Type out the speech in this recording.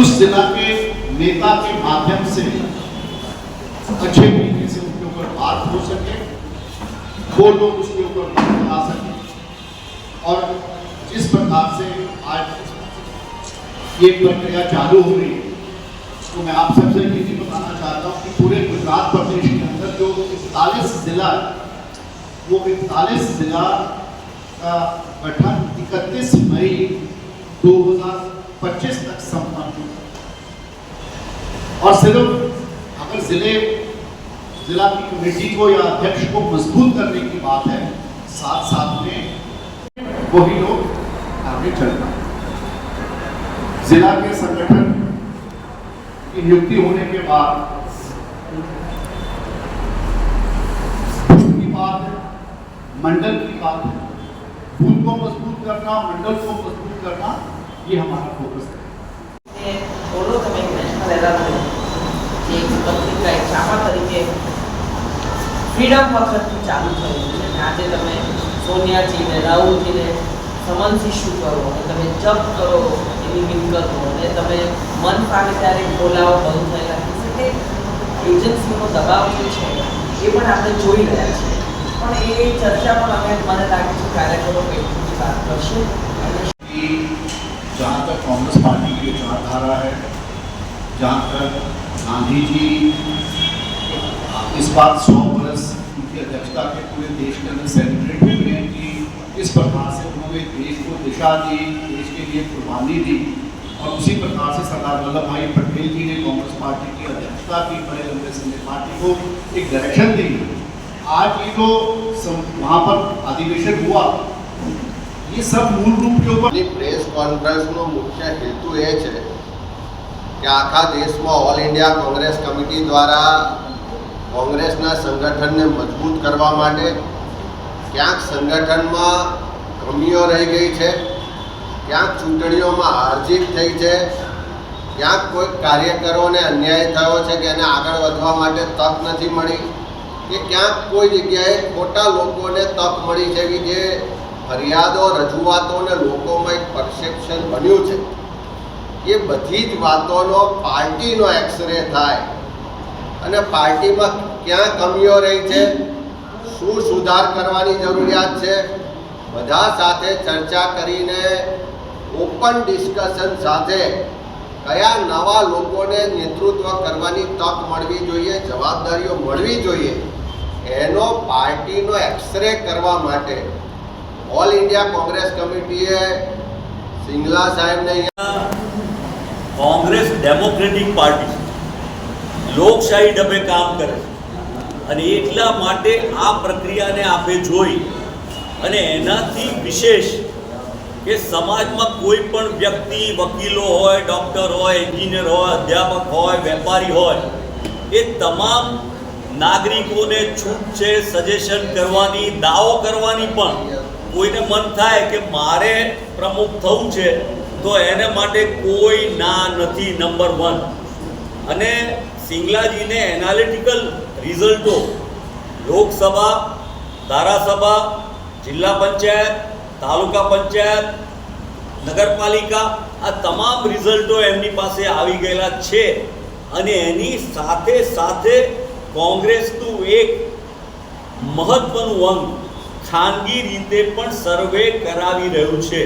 उस जिला के नेता के माध्यम से अच्छे तरीके से उनके ऊपर बात हो सके, वो लोग उसके ऊपर बना सके। और जिस प्रकार से आज ये प्रक्रिया चालू हो रही है तो मैं आप सबसे ये भी बताना चाहता हूँ कि पूरे गुजरात प्रदेश के अंदर जो इकतालीस जिला, वो इकतालीस जिला का गठन इकतीस मई 2025 तक संपन्न और सिर्फ़ अगर ज़िले, जिला की कमेटी को या अध्यक्ष को मज़बूत करने की बात है साथ साथ में वही लोग आगे चलना जिला के संगठन की नियुक्ति होने के बाद की बात है, मंडल की बात है। बूथ को मज़बूत करना, मंडल को मज़बूत करना ये हमारा फोकस है એ બોલો તમે એક નેશનલ એલાર્મ જે એક પત્રિકા એક છાપા તરીકે ફ્રીડમ વખતથી ચાલુ થયું છે અને આજે તમે સોનિયાજીને રાહુલજીને સમન્સ ઇસ્યુ કરો અને તમે જપ કરો એની મિલકતો અને તમે મન ફાવે ત્યારે બોલાવો બંધ થયેલા એટલે કે એજન્સીનો દબાવ જે છે એ પણ આપણે જોઈ રહ્યા છીએ પણ એ ચર્ચા પણ અમે મને લાગે છે કાર્યકરો પેટની વાત કરશે અને कि जहाँ तक कांग्रेस पार्टी की विचारधारा है, जहाँ तक गांधी जी इस बात सौ बरस उनकी अध्यक्षता के पूरे देश के अंदर सेलिब्रेट हो रहे हैं कि किस प्रकार से उन्होंने देश को दिशा दी, देश के लिए कुर्बानी दी। और उसी प्रकार से सरदार वल्लभ भाई पटेल जी ने कांग्रेस पार्टी की अध्यक्षता की, बड़े लंबे समय पार्टी को एक डायरेक्शन दी। आज ये जो सम- वहाँ पर अधिवेशन हुआ એ સબ મૂળ પ્રેસ કોન્ફરન્સનો મુખ્ય હેતુ એ છે કે આખા દેશમાં ઓલ ઇન્ડિયા કોંગ્રેસ કમિટી દ્વારા કોંગ્રેસના સંગઠનને મજબૂત કરવા માટે ક્યાંક સંગઠનમાં કમીઓ રહી ગઈ છે, ક્યાંક ચૂંટણીઓમાં હારજીત થઈ છે, ક્યાંક કોઈક કાર્યકરોને અન્યાય થયો છે કે એને આગળ વધવા માટે તક નથી મળી, કે ક્યાંક કોઈ જગ્યાએ ખોટા લોકોને તક મળી છે કે જે ફરિયાદો, રજૂઆતો અને લોકોમાં એક પરસેપ્શન બન્યું છે. એ બધી જ વાતોનો પાર્ટીનો એક્સરે થાય અને પાર્ટીમાં ક્યાં કમીઓ રહી છે, શું સુધાર કરવાની જરૂરિયાત છે, બધા સાથે ચર્ચા કરીને ઓપન ડિસ્કશન સાથે કયા નવા લોકોને નેતૃત્વ કરવાની તક મળવી જોઈએ, જવાબદારીઓ મળવી જોઈએ, એનો પાર્ટીનો એક્સરે કરવા માટે ઓલ ઇન્ડિયા કોંગ્રેસ કમિટીએ સિંગલા સાહેબને અહીંયા કોંગ્રેસ ડેમોક્રેટિક પાર્ટી લોકશાહી ડબે કામ કરે અને એટલા માટે આ પ્રક્રિયાને આપણે જોઈ અને એનાથી વિશેષ કે સમાજમાં કોઈ પણ વ્યક્તિ, વકીલો હોય, ડૉક્ટર હોય, એન્જિનિયર હોય, અધ્યાપક હોય, વેપારી હોય, એ તમામ નાગરિકોને છૂટ છે, સજેશન કરવાની, દાવો કરવાની પણ કોઈને મન થાય કે મારે પ્રમુખ થવું છે, તો એને માટે કોઈ ના નથી નંબર વન અને સિંગલાજીને એનાલિટિકલ રિઝલ્ટો લોકસભા, ધારાસભા, જિલ્લા પંચાયત, તાલુકા પંચાયત, નગરપાલિકા, આ તમામ રિઝલ્ટો એમની પાસે આવી ગયેલા છે. અને એની સાથે સાથે કોંગ્રેસનું એક મહત્વનું અંગ ખાનગી રીતે પણ સર્વે કરાવી રહ્યું છે.